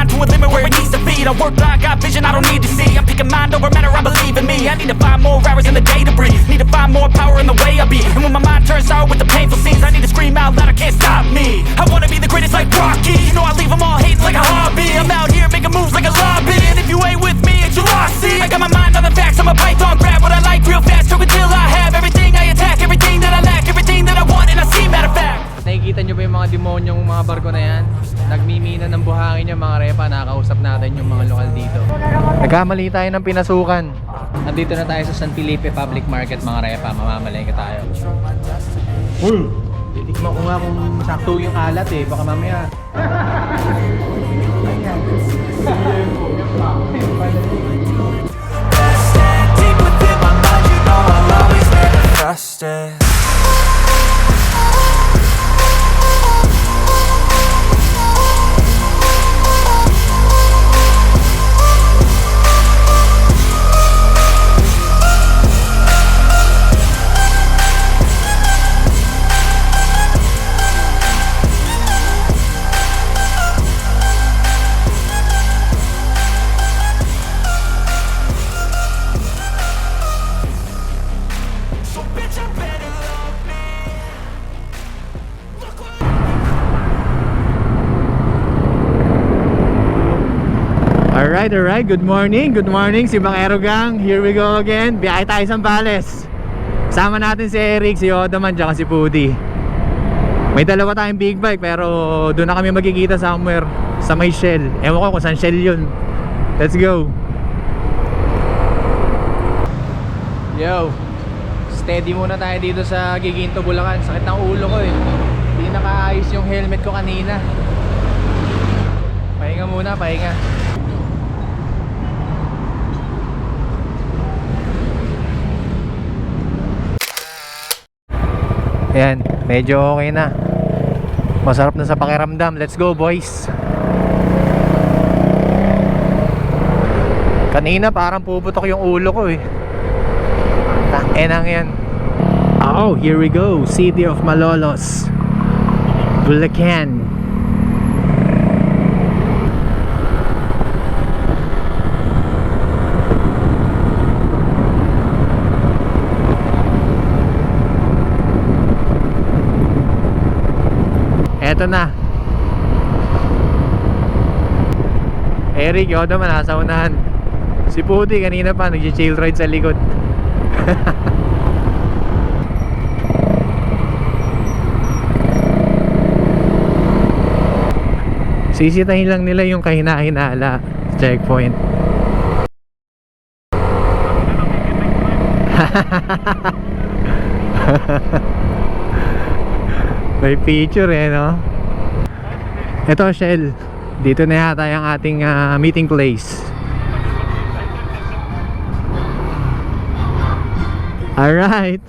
mind to a limit where it needs to feed. I work blind, got vision I don't need to see. I'm picking mind over matter, I believe in me. I need to find more hours in the day to breathe. Need to find more power in the way I be. And when my mind turns sour with the painful scenes, I need to scream out loud, I can't stop me. I wanna be the greatest like Rocky. You know I leave them all hating like a hobby. I'm out here making moves like a lobby. And if you ain't with me, it's your loss. See, I got my mind on the facts. I'm a python, grab what I like real fast. Stroke until I have everything I attack, everything that I lack, everything that I want, and I see. Matter of fact. Nakikita nyo ba yung mga demonyong mga barko na yan? Nagmimina ng buhangin yung mga repa, nakakausap natin yung mga lokal dito. Nagkamali tayo ng pinasukan. Nandito na tayo sa San Felipe Public Market mga repa, mamamalengke tayo. Uy! Titikman ko nga kung sakto yung alat eh. Baka mamaya. Deep Alright, alright. Good morning. Good morning. Si Bang Erogang. Here we go again. Biyahe tayo sa Bales. Sama natin si Eric, si Odaman, tsaka si Pudi. May dalawa tayong big bike pero doon na kami magkikita somewhere sa may Shell. Ewan ko kung saan Shell yun. Let's go. Yo, steady muna tayo dito sa Giginto, Bulacan. Sakit ng ulo ko eh. Hindi nakaayos yung helmet ko kanina. Pahinga muna, pahinga. Ayan, medyo okay na. Masarap na sa pakiramdam. Let's go, boys. Kanina parang puputok yung ulo ko eh. Enang yan. Oh, here we go. City of Malolos. Bulacan. Eto na. Eric, yun naman nasa unahan. Si Pudi kanina pa nag-chill ride sa likod. Sisitahin lang nila yung kahina-hinala checkpoint. May picture eh, no? Ito, Shell. Dito na yata yung ating ah, meeting place. Alright.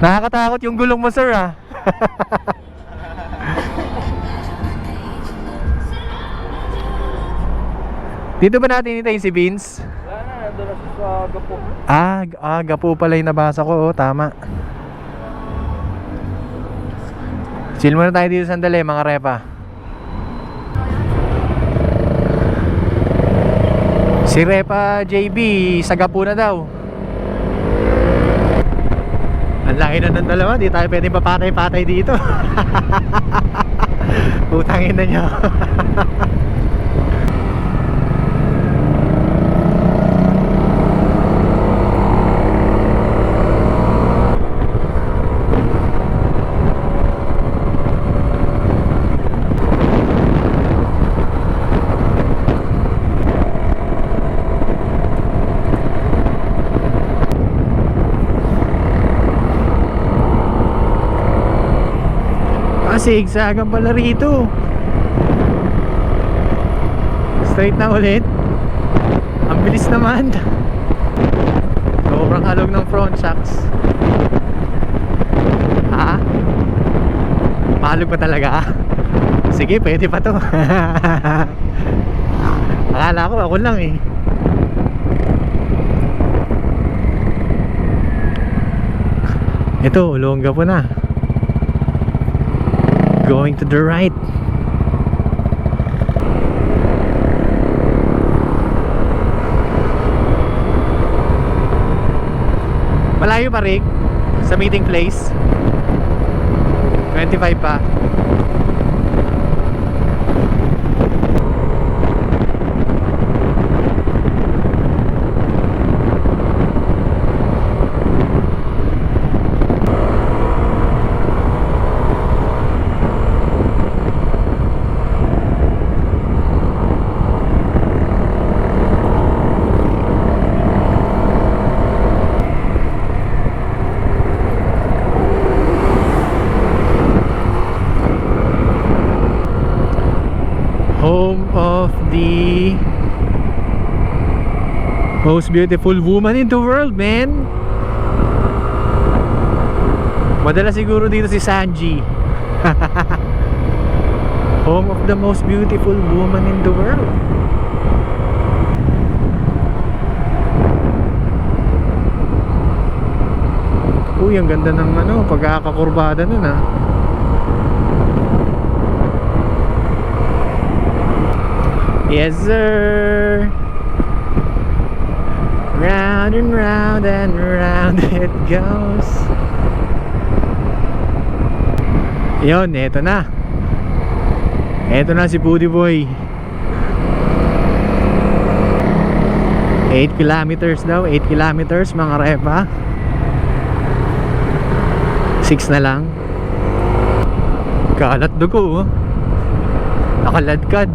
Nakakatakot yung gulong mo, sir, ah. Dito ba natin hintayin si Vince? Sa gapo. Ah, ah, gapo pala yung nabasa ko. Oh, tama. Chill muna tayo dito sandali, mga repa. Si Repa JB, sa gapo na daw. Ang laki na ng dalawa, di tayo pwedeng papatay-patay dito. Utangin na nyo. Zigzagan pala rito. Straight na ulit. Ang bilis naman. Sobrang alog ng front shocks. Ha? Mahalog pa talaga? Sige, pwede pa to. Akala ko ako lang eh. Ito, ulongga po na. Going to the right. Malayo pa Rick sa meeting place. 25 pa. home of the most beautiful woman in the world, man. Madala siguro dito si Sanji. home of the most beautiful woman in the world. Uy, ang ganda ng ano, pagkakakurbada nun ah. Yes, sir. Round and round and round it goes. Yun, eto na. Eto na si Pudi Boy. 8 kilometers daw, 8 kilometers mga repa. 6 na lang. Kalat dugo oh. Nakaladkad.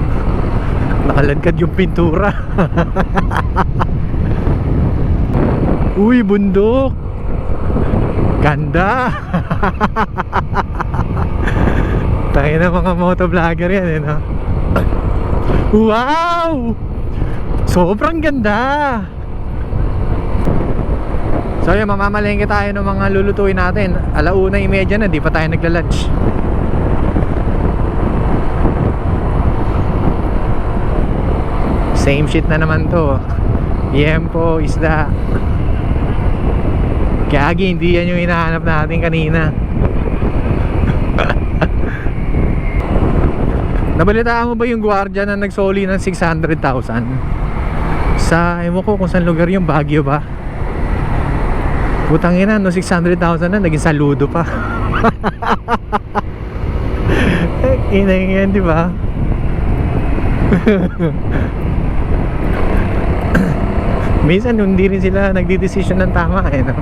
Nakaladkad yung pintura. Uy, bundok. Ganda. Tayo na mga motovlogger yan eh, no? Wow! Sobrang ganda. So yun, mamamalengke tayo ng mga lulutuin natin. Alauna imedya na, di pa tayo nagla-lunch. Same shit na naman to. Yempo, isda. Kagi, hindi yan yung hinahanap natin kanina. Nabalitaan mo ba yung gwardiya na nagsoli ng 600,000? Sa, ewan ko kung saan lugar yung Baguio ba? Putang ina, no 600,000 na, naging saludo pa. ina yan, di ba? Minsan hindi rin sila nagdi-decision ng tama eh, no?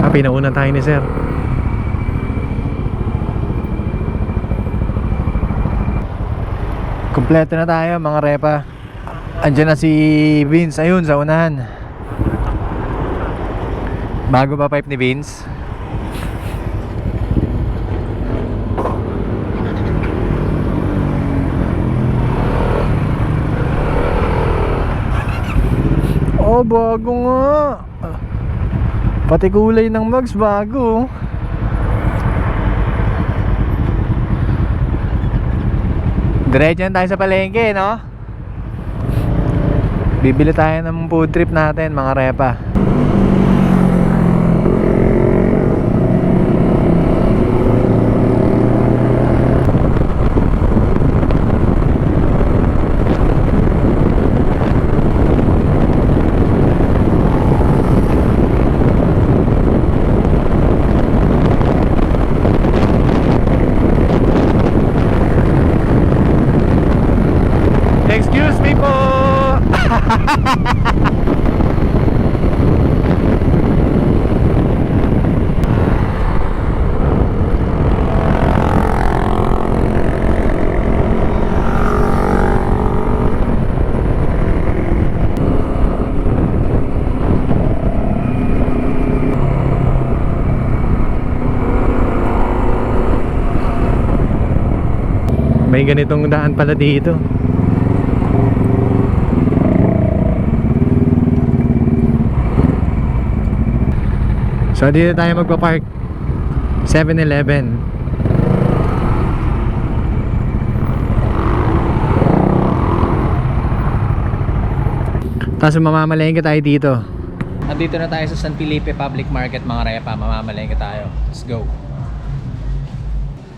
Ah, pinauna tayo ni sir. Kompleto na tayo mga repa. Andiyan na si Vince ayun sa unahan. Bago ba pipe ni Vince? Oh, bago nga. Pati kulay ng mugs bago. Diretso na tayo sa palengke, no? Bibili tayo ng food trip natin, mga repa. May ganitong daan pala dito. So dito tayo magpa-park 7-Eleven Tapos mamamalengke tayo dito Andito na tayo sa San Felipe Public Market mga repa. Mamamalengke tayo. Let's go.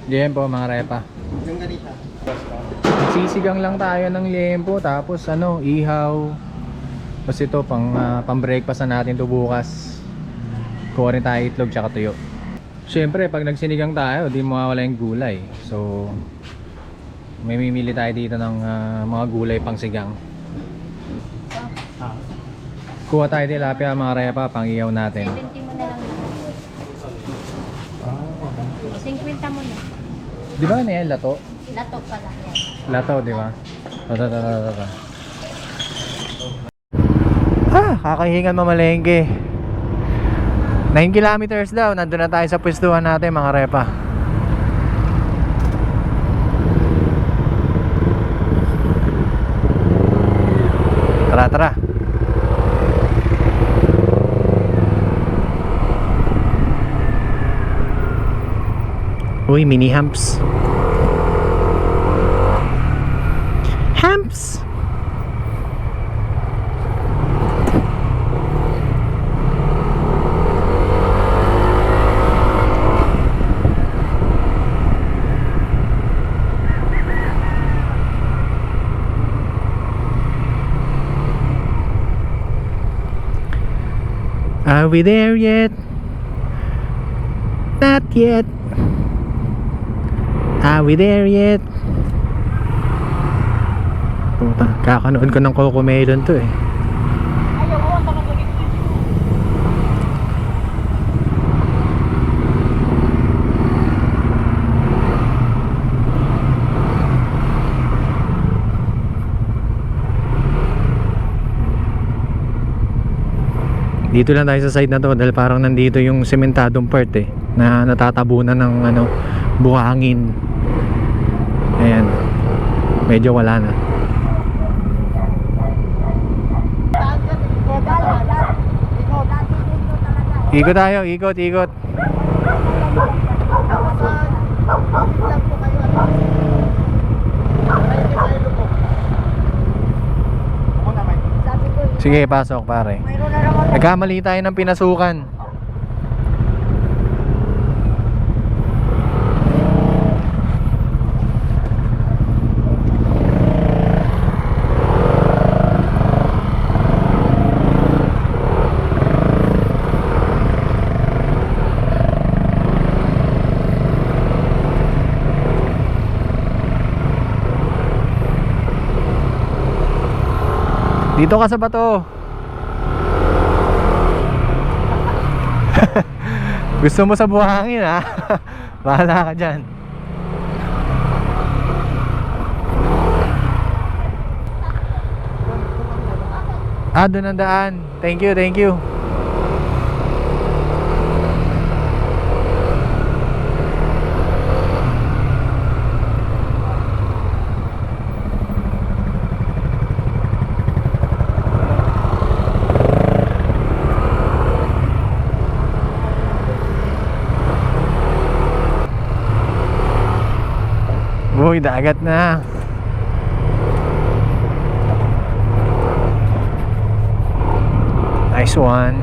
Liempo mga repa. Yung ganita. Sisigang lang tayo ng liempo tapos ano, ihaw. Tapos ito pang ah, pang breakfast na natin to bukas. Kuha rin tayo itlog tsaka tuyo. Siyempre, pag nagsinigang tayo, di mawawala yung gulay. So, may mimili tayo dito ng ah, mga gulay pang sigang. Kuha tayo tilapia mga repa, pang ihaw natin. 70 mo na lang. 50 mo na. Di ba ano yan, lato? Lato pa lang yan. Lato, di ba? Lato, lato, lato, lato. Ah, kakahingan mamalengke. 9 kilometers daw, nandun na tayo sa pwestuhan natin mga repa. Tara, tara. Uy, mini hamps. Are we there yet? Not yet. Are we there yet? Puta, kakanood ko ng Coco Melon to eh. Dito lang tayo sa side na to dahil parang nandito yung sementadong part eh na natatabunan ng ano buhangin. Ayan. Medyo wala na. Ikot tayo, ikot, ikot. Sige, pasok pare. Nagkamali tayo ng pinasukan. Dito ka sa bato. Gusto mo sa buhangin ha? Bahala ka dyan. Ah, doon ang daan. Thank you, thank you. Uy, dagat na. Nice one.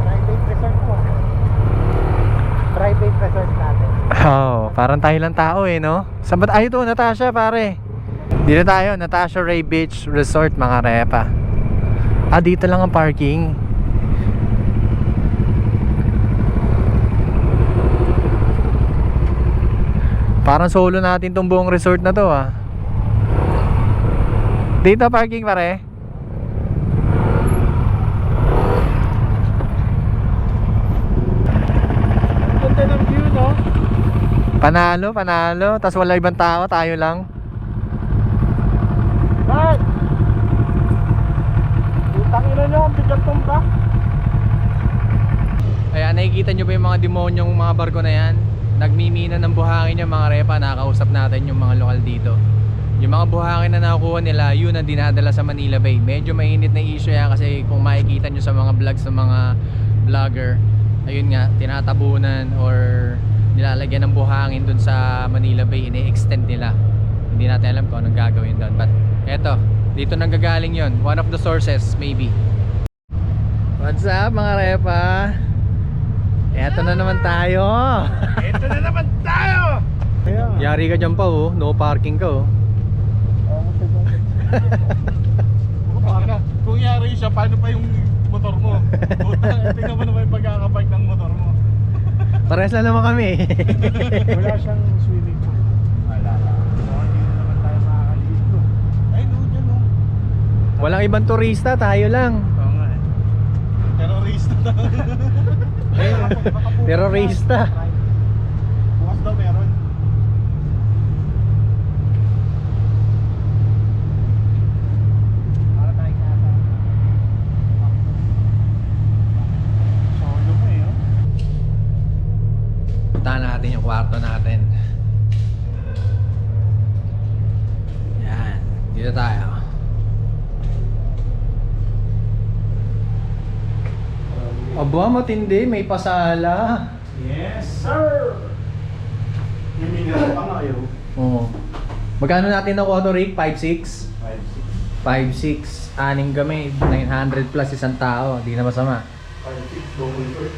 Private resort po. Private resort natin. Oh, parang tayo lang tao eh, no? Saan ba? Ay, ito, Natasha, pare. Dito tayo, Natasha Ray Beach Resort, mga repa. Ah, dito lang ang parking. Parang solo natin tong buong resort na to, ah. Dito parking, pare. Ganda ng view, no? Panalo, panalo. Tapos wala ibang tao, tayo lang. Bart! Utang ina nyo, ang bigat tong ba? Ayan, nakikita nyo ba yung mga demonyong mga barko na yan? Nagmimina ng buhangin yung mga repa, nakakausap natin yung mga lokal dito. Yung mga buhangin na nakuha nila, yun ang dinadala sa Manila Bay. Medyo mainit na issue yan kasi kung makikita nyo sa mga vlogs ng mga vlogger, ayun nga, tinatabunan or nilalagyan ng buhangin dun sa Manila Bay, ini-extend nila. Hindi natin alam kung anong gagawin doon. But eto, Dito nanggagaling yon One of the sources, maybe. What's up mga repa? Eto na naman tayo. Ito na naman tayo! Yari ka dyan pa oh. No parking ka oh. Kung yari siya, paano pa yung motor mo? Tingnan mo naman yung pagkakapark ng motor mo. Pares na naman kami. Wala siyang swimming pool. Wala. Tayo. Walang ibang turista, tayo lang. Oo nga eh. Terorista na. Terorista. Bukas daw meron. Eh, oh. Puntahan natin yung kwarto natin. Yan. Dito tayo. Aba, matindi. May pasala. Yes, sir! Yung mineral pa nga yun. Oo. Magkano natin na auto rig? 5.6? 5-6. 5.6. Aning kami. 900 plus isang tao. Di na masama. 5-6, double bird.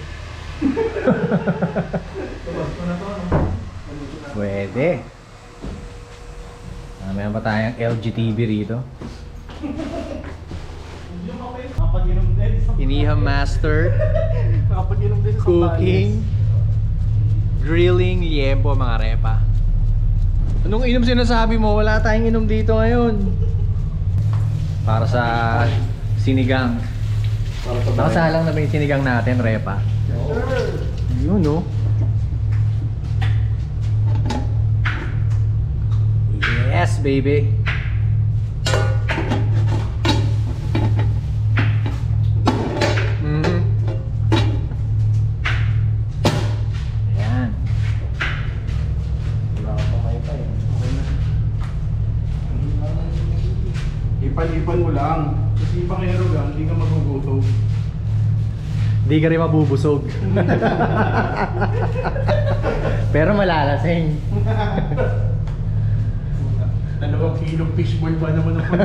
Pwede. Ah, meron pa tayong LG TV rito. Nakapag-inom din. Iniham Master. Nakapag-inom din sa Cooking. Grilling liempo mga repa. Anong inom sinasabi mo? Wala tayong inom dito ngayon. Para sa sinigang. Nakasalang na ba yung sinigang natin, repa? Yun, no? Yes, baby! Ipan-ipan mo lang. Kasi ibang aerogan, hindi ka magugutom. Di ka rin mabubusog. Pero malalasing. Dalawang kilong fishball ba naman ang?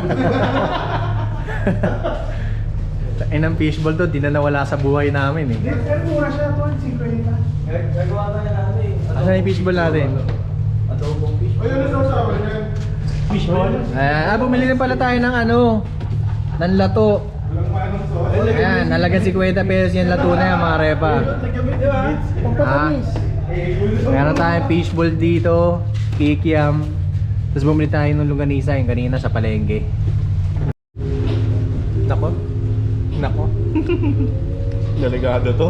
Tain ng fishball to, di na nawala sa buhay namin eh. Pero mura siya to, 50. Nagawa tayo natin. Asan yung fishball natin? Ay, ano sa usawa Fishball? Ah, bumili rin pala tayo ng ano, ng lato. Ayan, nalagan 50 pesos yung lato na yan mga repa. Ah, meron tayong fishball dito, kikiam. Tapos bumili tayo ng longganisa yung kanina sa palengke. Nako. Nako. Delegado to.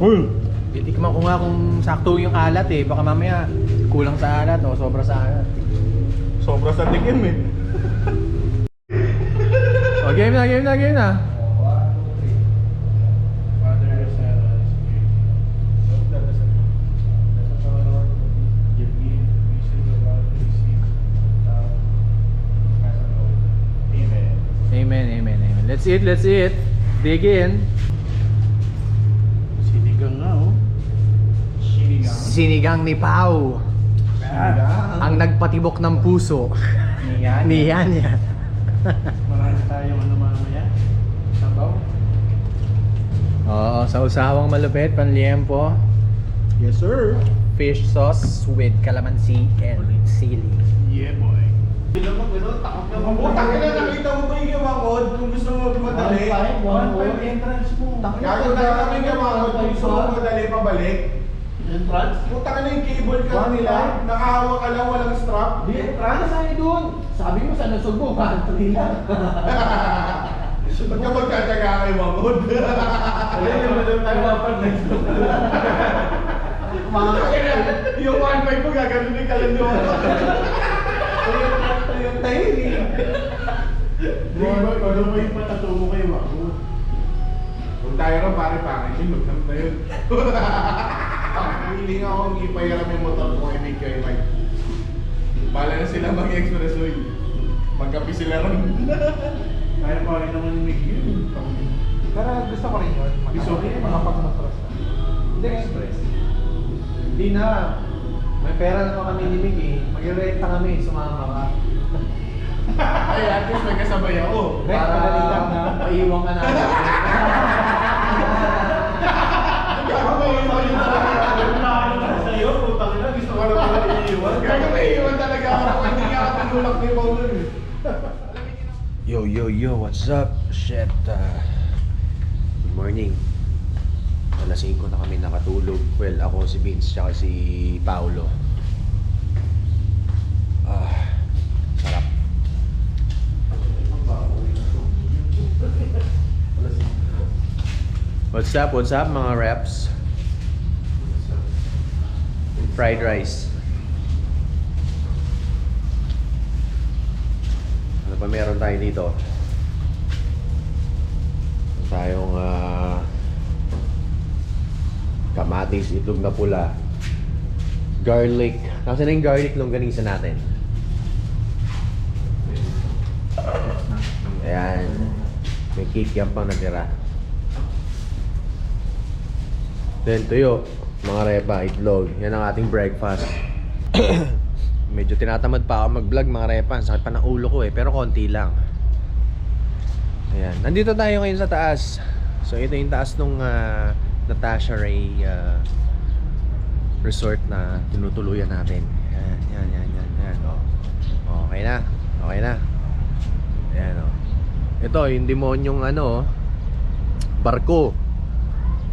Uy! Titikman ko nga kung sakto yung alat eh. Baka mamaya kulang sa alat o sobra sa alat. Sobra sa tikim eh. O game na, game na, game na. Amen. Amen, amen. Let's eat, let's eat. Dig in. Sinigang nga oh. Sinigang? Sinigang ni Pau. Ang nagpatibok ng puso. Niyan. Niyan yan. Marami tayong ano mamaya. Sabaw. Oo, sa usawang malupit, panliempo. Yes sir. Fish sauce with calamansi and sili. Yeah boy. Putang ina nakita mo ba yung gawangod kung gusto mo madali? 1.5 entrance mo. Gago na kami gawangod kung gusto mo madali pabalik. Entrance? Putang ina yung cable ka nila. Nakahawak ka lang walang strap. Di, rana sa'yo doon. Sabi mo sa nasog mo, country lang. Ba't ka magkatsaga kay Wangod? Ayun, yung madam tayo mapag Yung 1.5 mo gaganunin ka lang doon. yung tayo eh. Di ba, ano mo yung matatumo kay Wangod? Kung tayo rin pare pangit yun, magdam na yun. Hiling akong ipayaram yung motor ko kay Mick kay Mike. Bala na sila mag-express oil. Magkapi sila ron. Kaya pa rin naman ni Mick yun. Pero gusto ko rin yun. Gusto ko rin. Makapag-matras na. Hindi express. Hindi na. May pera naman kami ni Mig eh. Mag-renta kami, sumama ka. Ay, at least may kasabay ako. Para maiwan ka namin. Sa'yo, putang ina, gusto ko na pala iiwan. Kaya may iiwan talaga ako. Hindi nga ako tinulak ni Paul nun eh. Yo, yo, yo, what's up? Shit, uh, good morning. Alas 5 na kami nakatulog. Well, ako si Vince, tsaka si Paolo. Ah, sarap. What's up, what's up mga reps? Fried rice. Pa meron tayo dito? Tayong ah, kamatis, itlog na pula, garlic. Nasaan na yung garlic longganisa natin? Ayan. May kikiam pang natira. Then tuyo, mga repa, itlog. Yan ang ating breakfast. Medyo tinatamad pa ako mag-vlog mga repa. Ang Sakit pa ng ulo ko eh, pero konti lang. Ayan. Nandito tayo ngayon sa taas. So ito yung taas nung ah, Natasha Ray ah, resort na tinutuluyan natin. Yan, yan, yan, yan, yan. Oh. Okay na. Okay na. Ayan oh. Ito, yung demonyong ano, barko.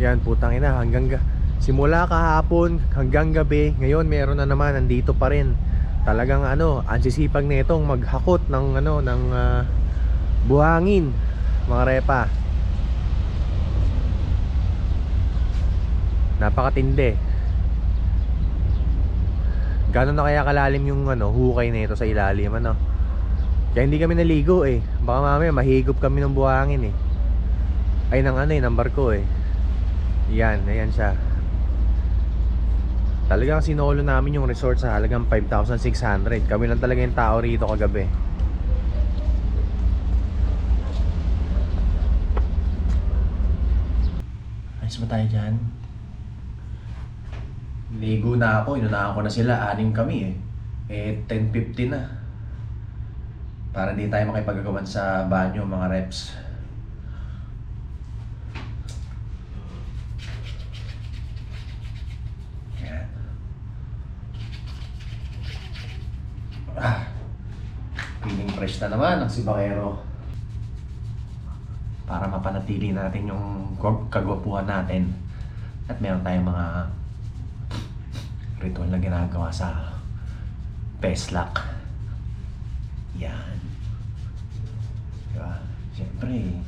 Yan, putang ina, hanggang ga- simula kahapon hanggang gabi, ngayon meron na naman nandito pa rin. Talagang ano, ang sisipag nitong maghakot ng ano ng ah, buhangin, mga repa. Napakatindi. Gano'n na kaya kalalim yung ano, hukay nito sa ilalim ano? Kaya hindi kami naligo eh. Baka mamaya mahigop kami ng buhangin eh. Ay ng ano eh, ng barko eh. Yan, ayan siya. Talagang sinolo namin yung resort sa halagang 5,600. Kami lang talaga yung tao rito kagabi. Ayos ba tayo dyan? Ligo na ako, inunahan ko na sila, anim kami eh. Eh, 10.50 na. Para di tayo makipagagawan sa banyo mga reps. Yan. Ah. Feeling fresh na naman ang si Bakero. Para mapanatili natin yung gwa- kagwapuhan natin. At meron tayong mga ritual na ginagawa sa Peslak. Yan. Diba? Siyempre,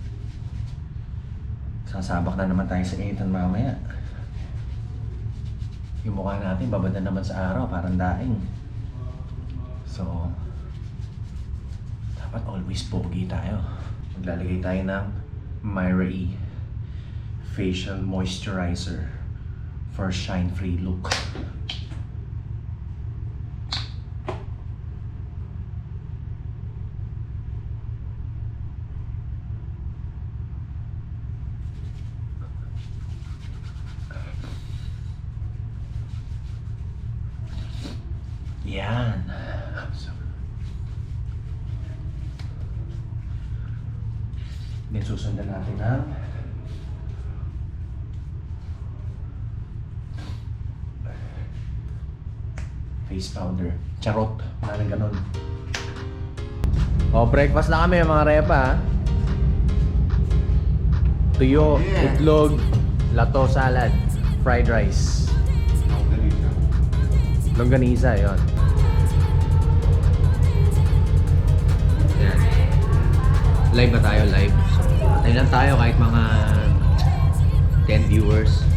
sasabak na naman tayo sa Ethan mamaya. Yung mukha natin, babad na naman sa araw, parang daing. So, dapat always pogi tayo. Maglalagay tayo ng Myra E Facial Moisturizer for shine-free look. Yan. So, Then susundan natin ang face powder. Charot. Wala nang ganun. Oh, breakfast na kami mga repa. Tuyo, Yeah. itlog, lato salad, fried rice. Longganisa, yon. Yan. Live na tayo, live. So, tayo lang tayo kahit mga 10 viewers.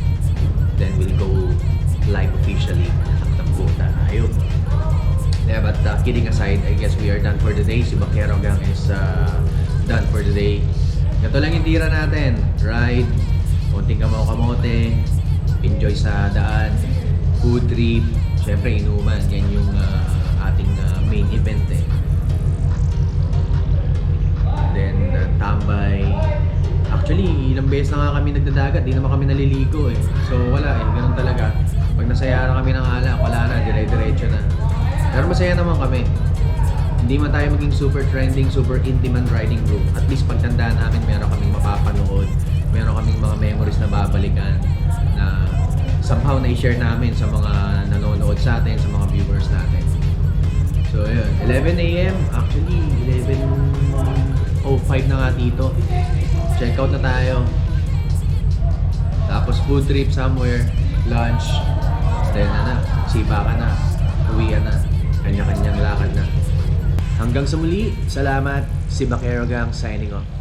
Then we'll go live officially. Takbo tayo. Yeah, but uh, kidding aside, I guess we are done for the day. Si Bakero Gang is uh, done for the day. Ito lang yung tira natin. Ride, konting kamaw-kamote, enjoy sa daan, food trip, syempre inuman. Yan yung uh, ating uh, main event eh. Then, uh, tambay. Actually, ilang beses na nga kami nagdadagat, di naman kami naliligo eh. So, wala eh, ganun talaga. Pag nasaya na kami ng alak, wala na, dire-diretso na. Pero masaya naman kami. Hindi man tayo maging super trending, super in-demand riding group. At least pagtandaan namin, meron kaming mapapanood, meron kaming mga memories na babalikan na somehow na-share namin sa mga nanonood sa atin, sa mga viewers natin. So, yun. 11 a.m. Actually, 11.05 na nga dito. Check out na tayo. Tapos food trip somewhere, lunch, then na na, sipa ka na, uwian na, kanya-kanyang lakad na. Hanggang sa muli, salamat, si Bakero Gang signing off.